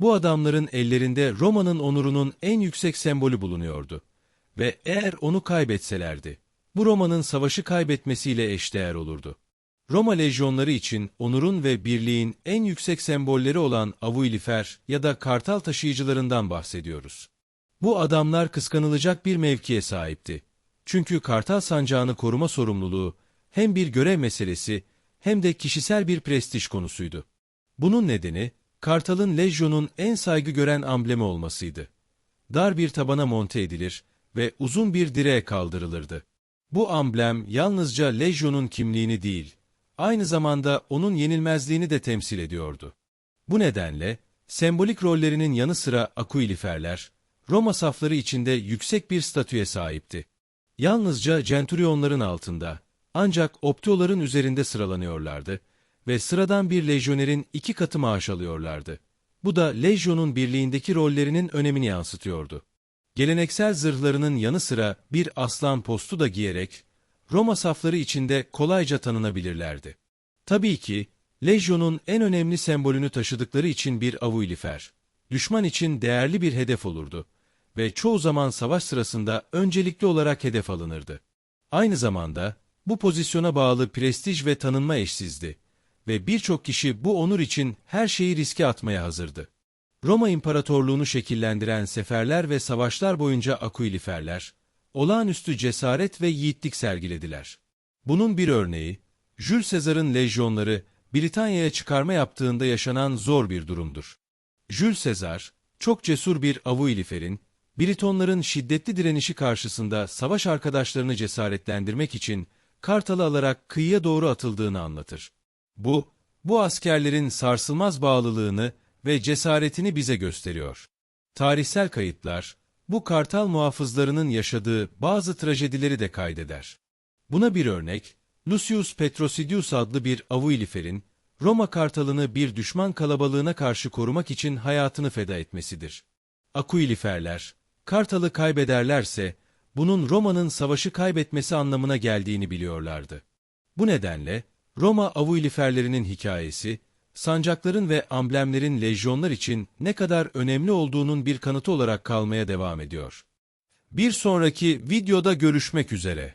Bu adamların ellerinde Roma'nın onurunun en yüksek sembolü bulunuyordu. Ve eğer onu kaybetselerdi, bu Roma'nın savaşı kaybetmesiyle eşdeğer olurdu. Roma lejyonları için onurun ve birliğin en yüksek sembolleri olan avuilifer ya da kartal taşıyıcılarından bahsediyoruz. Bu adamlar kıskanılacak bir mevkiye sahipti. Çünkü kartal sancağını koruma sorumluluğu hem bir görev meselesi hem de kişisel bir prestij konusuydu. Bunun nedeni, kartalın lejyonun en saygı gören amblemi olmasıydı. Dar bir tabana monte edilir ve uzun bir direğe kaldırılırdı. Bu amblem yalnızca lejyonun kimliğini değil, aynı zamanda onun yenilmezliğini de temsil ediyordu. Bu nedenle, sembolik rollerinin yanı sıra akuiliferler, Roma safları içinde yüksek bir statüye sahipti. Yalnızca centurionların altında, ancak optioların üzerinde sıralanıyorlardı ve sıradan bir lejyonerin iki katı maaş alıyorlardı. Bu da lejyonun birliğindeki rollerinin önemini yansıtıyordu. Geleneksel zırhlarının yanı sıra bir aslan postu da giyerek, Roma safları içinde kolayca tanınabilirlerdi. Tabii ki, lejyonun en önemli sembolünü taşıdıkları için bir avuilifer, düşman için değerli bir hedef olurdu ve çoğu zaman savaş sırasında öncelikli olarak hedef alınırdı. Aynı zamanda, bu pozisyona bağlı prestij ve tanınma eşsizdi ve birçok kişi bu onur için her şeyi riske atmaya hazırdı. Roma İmparatorluğunu şekillendiren seferler ve savaşlar boyunca akuiliferler, olağanüstü cesaret ve yiğitlik sergilediler. Bunun bir örneği, Jules Caesar'ın lejyonları Britanya'ya çıkarma yaptığında yaşanan zor bir durumdur. Jules Caesar, çok cesur bir avuiliferin, Britonların şiddetli direnişi karşısında savaş arkadaşlarını cesaretlendirmek için Kartal'ı alarak kıyıya doğru atıldığını anlatır. Bu, bu askerlerin sarsılmaz bağlılığını ve cesaretini bize gösteriyor. Tarihsel kayıtlar, bu kartal muhafızlarının yaşadığı bazı trajedileri de kaydeder. Buna bir örnek, Lucius Petrosidius adlı bir avuiliferin, Roma kartalını bir düşman kalabalığına karşı korumak için hayatını feda etmesidir. Akuiliferler, kartalı kaybederlerse, bunun Roma'nın savaşı kaybetmesi anlamına geldiğini biliyorlardı. Bu nedenle, Roma avuiliferlerinin hikayesi, sancakların ve amblemlerin lejyonlar için ne kadar önemli olduğunun bir kanıtı olarak kalmaya devam ediyor. Bir sonraki videoda görüşmek üzere.